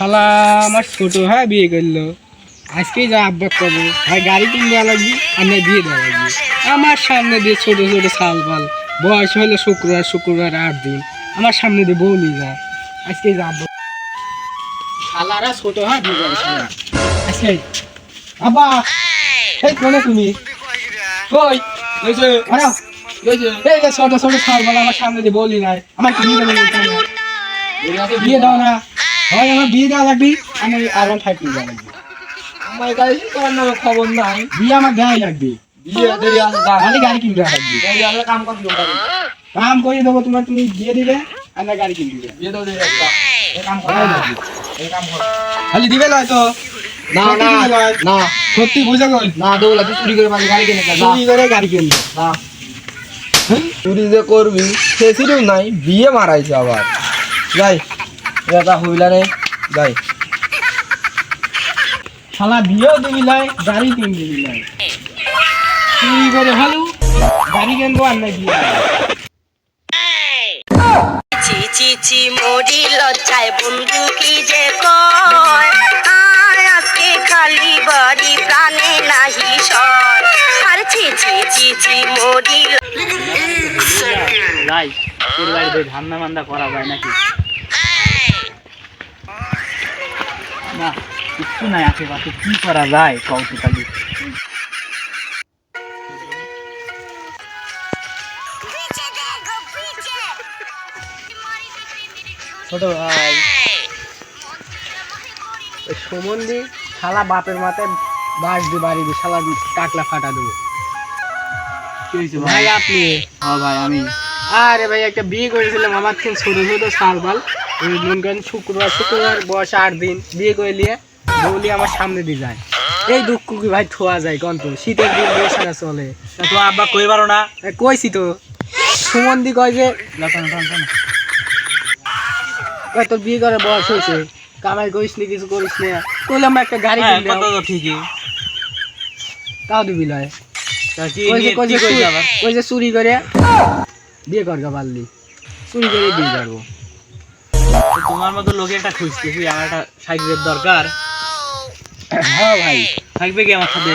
শালা আমার ছোট হ্যাঁ বিয়ে করল। আজকেই যা আব্বা করব ভাই গাড়ি কিনে দেওয়া লাগবে আর না বিয়ে দেওয়া লাগবে আমার সামনে দিয়ে ছোট ছোট সাল পাল। বয়স হলো শুক্রবার শুক্রবার আট দিন। আমার সামনে দিয়ে বলি যা। আজকেই যা আব্বা শালারা ছোট হ্যাঁ বিয়ে শালা। আজকে আব্বা এই কোনে তুমি? কই? লইছে আরে লইছে এই যে ছোট ছোট সাল পাল আমার সামনে দিয়ে বলি নাই আমার কি বিয়ে দেওয়া বিয়ে দাও না। হয় আমার বিয়ে দেওয়া লাগবে। আমি আর ওয়ান ফাইভ নিয়ে লাগবে আমার কাছে তোমার নামে খবর নাই? বিয়ে আমার দেওয়াই লাগবে। বিয়ে দেরি যা খালি গাড়ি কিনতে লাগবে কাম কর দিও কাম করে দেবো তোমার তুমি দিয়ে দিবে আর না গাড়ি কিনতে দিবে বিয়ে আছে এই কাম কর এই কাম কর। খালি দিবে নয় তো। না না না। সত্যি বুঝে গেল। না দৌলা তুই চুরি করে পাবি গাড়ি কিনে চুরি করে গাড়ি কিনবে না। চুরি যে করবি সে ছিলও নাই বিয়ে মারাইছে আবার। যাই। এটা হইলা রে শালা বিয়েও দিবি নাই গাড়ি কিনতে দিবি নাই চুরি করে ভালো গাড়ি কিনবো আর না বিয়ে। চি চি চি মরি লজ্জায় বন্ধু কি যে কয়? আজকে খালি বাড়ি প্রাণে নাহি সয়। আর ছি ছি ছি ছি মরি যাই তোর বাড়িতে ধান্দা মান্দা করা যায় নাকি? না কিছু নাই আশেপাশে কি করা যায় কৌতুকালি ছোট ভাই। শালা বাপের মাথায় বাস দিয়ে বাড়ি দিয়ে শালা টাকলা ফাটা দেবো। ভাই? আপনি? হ্যাঁ ভাই আমি। আরে ভাই একটা বিয়ে করেছিলাম আমার থেকে ছোট ছোট সাল বাল মন শুক্রবার শুক্রবার বয়স আট দিন বিয়ে করে নিয়ে বৌলি আমার সামনে দিয়ে যায়। এই দুঃখ কি ভাই থোয়া যায় কন্ত শীতের দিন বেশি চলে। তো আব্বা কই পারো না? কইছি তো। সুমন্দি কয় যে তোর বিয়ে করে বয়স হয়েছে। কামাই করিস নি কিছু করিস নি। কইলাম একটা গাড়ি হ্যাঁ কিনে কথা ঠিকই। তাও দিবি লয়। কই যে চুরি- করে বিয়ে করগা পারলি। চুরি করে বিয়ে করব। তো তোমার মতো লোকে একটা খুঁজতেছি আমার একটা সাইকেলের দরকার। হ্যাঁ ভাই। থাকবে কি আমার সাথে?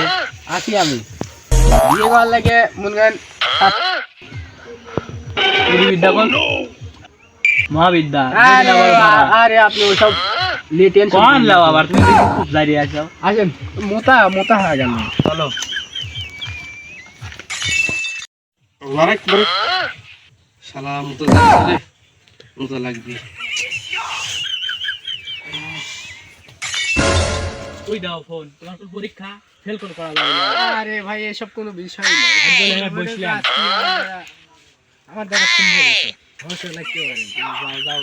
আছি আমি। বিয়ে করার লাগে মনে করেন বিদ্যা কোন? মহাবিদ্যা। আরে আরে আপনি ওইসব নিয়ে টেনশন কোন লাও আবার? তুমি খুব দাঁড়িয়ে আছো। আসেন মোটা মোটা হয়ে গেল। চলো। শালা মতো মতো লাগবে। ওই দাও ফোন তোমার কোন পরীক্ষা ফেল করে করা যাবে আরে ভাই এসব কোনো বিষয় না। একজন এখানে বসলাম। আমার দ্বারা সম্ভব হয়েছে। অবশ্যই লাগতে পারেন যাও যাও।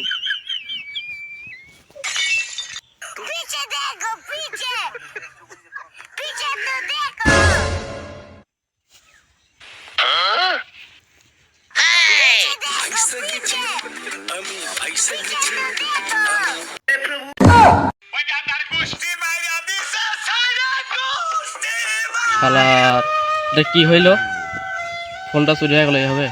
শালা এটা কি হইল? ফোনটা চুরি হয়ে গেল হবে।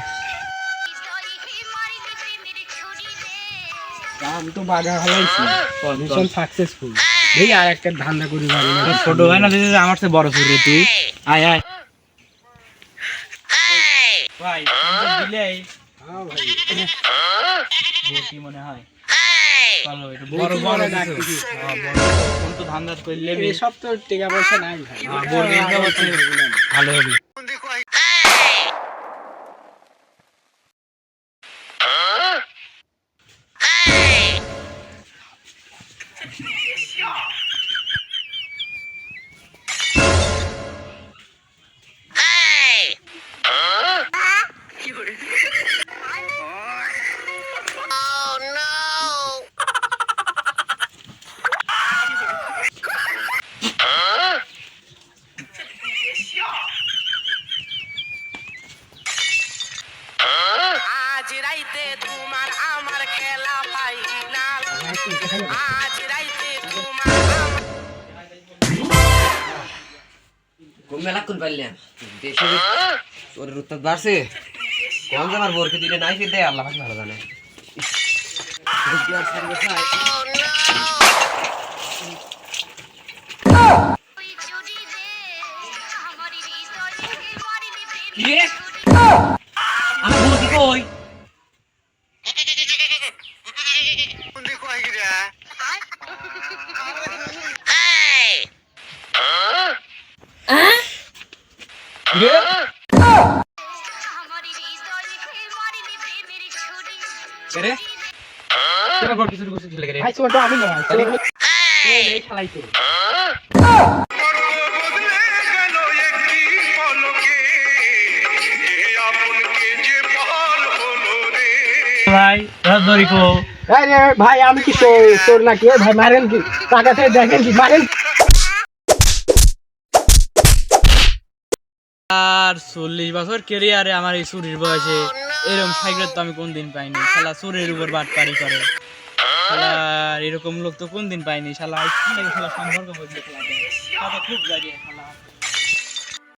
আমি তো বাগা হালাইছি মিশন সাকসেসফুল এই আর একটা ধান্দা করি ভালো ছোট হয় না দিদি আমার চেয়ে বড় ছোট তুই। আয় আয়। ভাই হ্যাঁ ভাই। মনে হয়? বড় বড় করলে এসব তো টাকা পয়সা নাই হ্যাঁ। ভালো হবে। কমে লাগুন পারলেন দেশে ওর রুত্তাদ বাড়ছে কম জামার বোরকে দিলে নাই ফির দেয় আল্লাহ ভালো জানে কি রে আমার বোরকে কই ভাই খেলাইছে ভাই দরি কো। আরে ভাই আমি কি চোর চোর নাকি? ভাই মারেন কি? টাকা থেকে দেখেন কি? মারেন আর চল্লিশ বছর কেরিয়ারে আমার এই চুরির বয়সে এরকম সাইকেল তো আমি কোনদিন পাইনি। শালা চুরির উপর বাটপারি করে। শালা এরকম লোক তো কোনদিন পাইনি। শালা শালা সম্পর্ক শালা খুব লাগে শালা